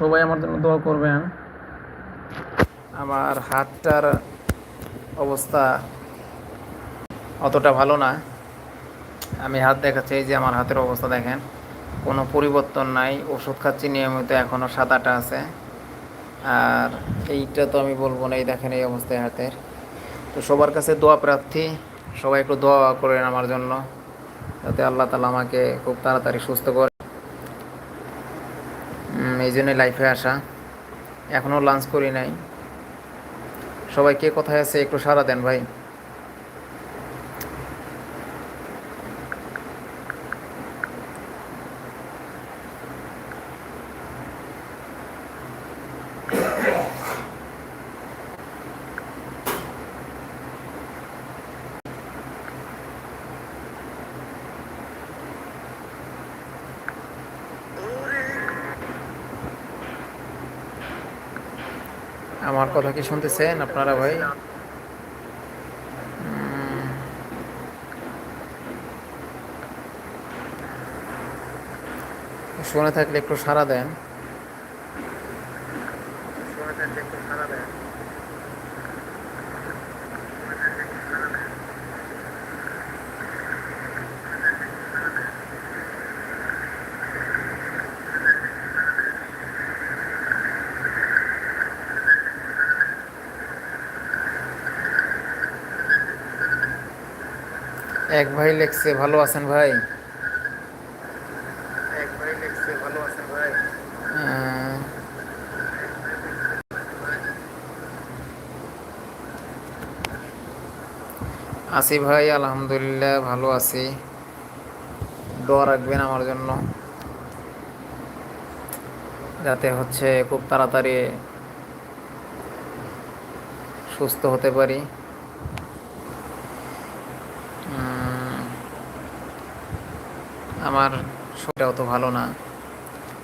সবাই আমার জন্য দোয়া করবেন। আমার হাতটার অবস্থা অতটা ভালো না। আমি হাত দেখাচ্ছি, এই যে আমার হাতের অবস্থা দেখেন। কোনো পরিবর্তন নাই, ওষুধ খাচ্ছি নিয়মিত এখনও আটটা আছে। আর এইটা তো আমি বলব না, এই দেখেন এই অবস্থায় হাতের। তো সবার কাছে দোয়া প্রার্থী, সবাই একটু দোয়া করেন আমার জন্য, যাতে আল্লাহ তালা আমাকে খুব তাড়াতাড়ি সুস্থ করে এই জন্যে লাইফে আসা। এখনও লাঞ্চ করি নাই। সবাই কে কোথায় আছে একটু সারা দেন ভাই। আমার কথা কি শুনতেছেন আপনারা ভাই? শুনে থাকলে একটু সারা দেন শুনে থাকলে একটু সারা দেন এক ভাই লেখছে ভালো আছেন ভাই? এক ভাই লেখছে ভালো আছেন ভাই? আছি ভাই আলহামদুলিল্লাহ ভালো আছি। দোয়া রাখবেন আমার জন্য। যাতে হচ্ছে খুব তাড়াতাড়ি সুস্থ হতে পারি। আমার শরীরটা অত ভালো না।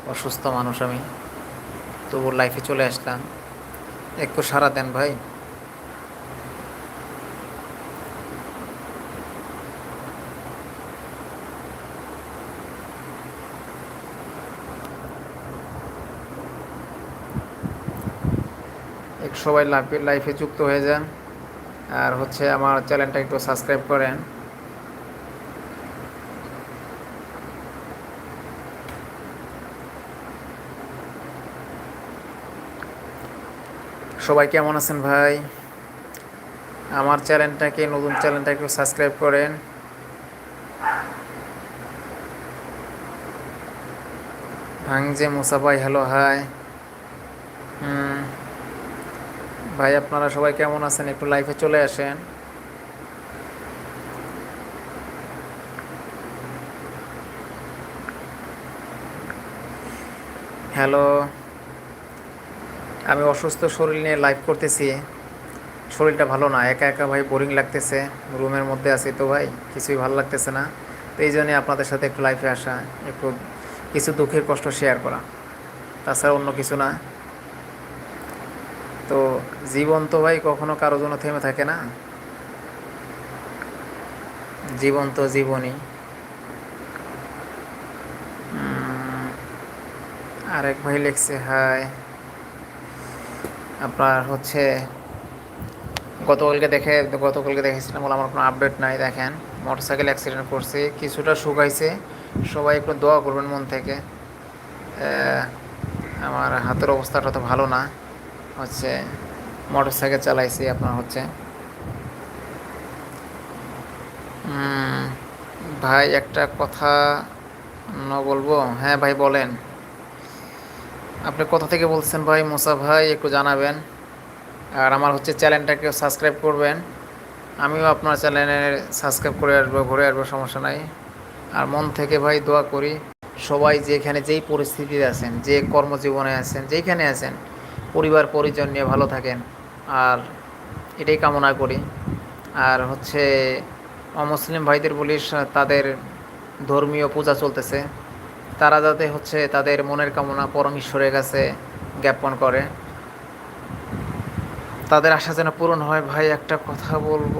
অসুস্থ মানুষ আমি। তবু লাইফে চলে আসলাম। একটু সারা দেন ভাই। সবাই লাইফে লাইফে যুক্ত হয়ে যান। আর হচ্ছে আমার চ্যানেলটা একটু সাবস্ক্রাইব করেন। সবাই কেমন আছেন ভাই? আমার চ্যানেলটাকে, নতুন চ্যানেলটা একটু সাবস্ক্রাইব করেন। ভাঙজে মুসা ভাই, হ্যালো, হাই। ভাই, আপনারা সবাই কেমন আছেন? একটু লাইফে চলে আসেন। হ্যালো। আমি অসুস্থ শরীর নিয়ে লাইভ করতেছি। শরীরটা ভালো না, একা একা ভাই বোরিং লাগতেছে, রুমের মধ্যে আছি তো ভাই, কিছুই ভালো লাগতেছে না। তো এই জন্যই আপনাদের সাথে একটু লাইফে আসা, একটু কিছু দুঃখের কষ্ট শেয়ার করা। তাছাড়া অন্য কিছু না। তো জীবন তো ভাই কখনো কারও জন্য থেমে থাকে না। জীবন তো জীবনই। আরেক ভাই লিখছে হাই আপনার হচ্ছে গতকালকে দেখে গতকালকে দেখেছিলাম বলে আমার কোনো আপডেট নাই, দেখেন। মোটরসাইকেল অ্যাক্সিডেন্ট করছে, কিছুটা শুকাইছে। সবাই একটু দোয়া করবেন মন থেকে। আমার হাতের অবস্থাটা তো ভালো না। হচ্ছে মোটর সাইকেল চালাইছি আপনার হচ্ছে। ভাই একটা কথা ন বলব? হ্যাঁ ভাই, বলেন। আপনি কোথা থেকে বলছেন ভাই মোসা ভাই, একটু জানাবেন। আর আমার হচ্ছে চ্যানেলটাকে সাবস্ক্রাইব করবেন। আমিও আপনার চ্যানেলে সাবস্ক্রাইব করে আসব, ঘুরে আসব, সমস্যা নাই। আর মন থেকে ভাই দোয়া করি, সবাই যেখানে যেই পরিস্থিতিতে আছেন, যে কর্মজীবনে আছেন যেখানে আছেন, পরিবার, পরিজন নিয়ে ভালো থাকেন। আর এটাই কামনা করি। আর হচ্ছে অমুসলিম ভাইদের বলি স- তাদের ধর্মীয় পূজা চলতেছে। তারা যাতে হচ্ছে তাদের মনের কামনা পরম ঈশ্বরের কাছে জ্ঞাপন করে। তাদের আশা যেন পূরণ হয়। ভাই, একটা কথা বলব।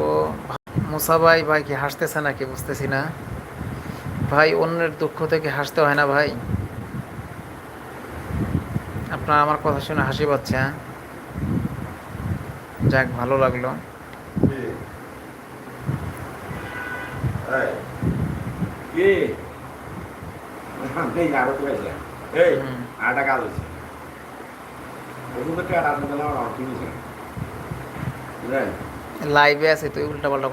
মুসা ভাই ভাই, কি হাসতেছে নাকি? বুঝতেছি না। ভাই, অন্যের দুঃখ থেকে হাসতে হয় না ভাই। আপনার আমার কথা শুনে হাসি পাচ্ছে হ্যাঁ? যাক, ভালো লাগল। কি? এই, আরও আছে। এই। আটা কাজ হচ্ছে। ওষুধের টাকা আমার কিনেছে। লাইভে আছে তুই উল্টা পাল্টা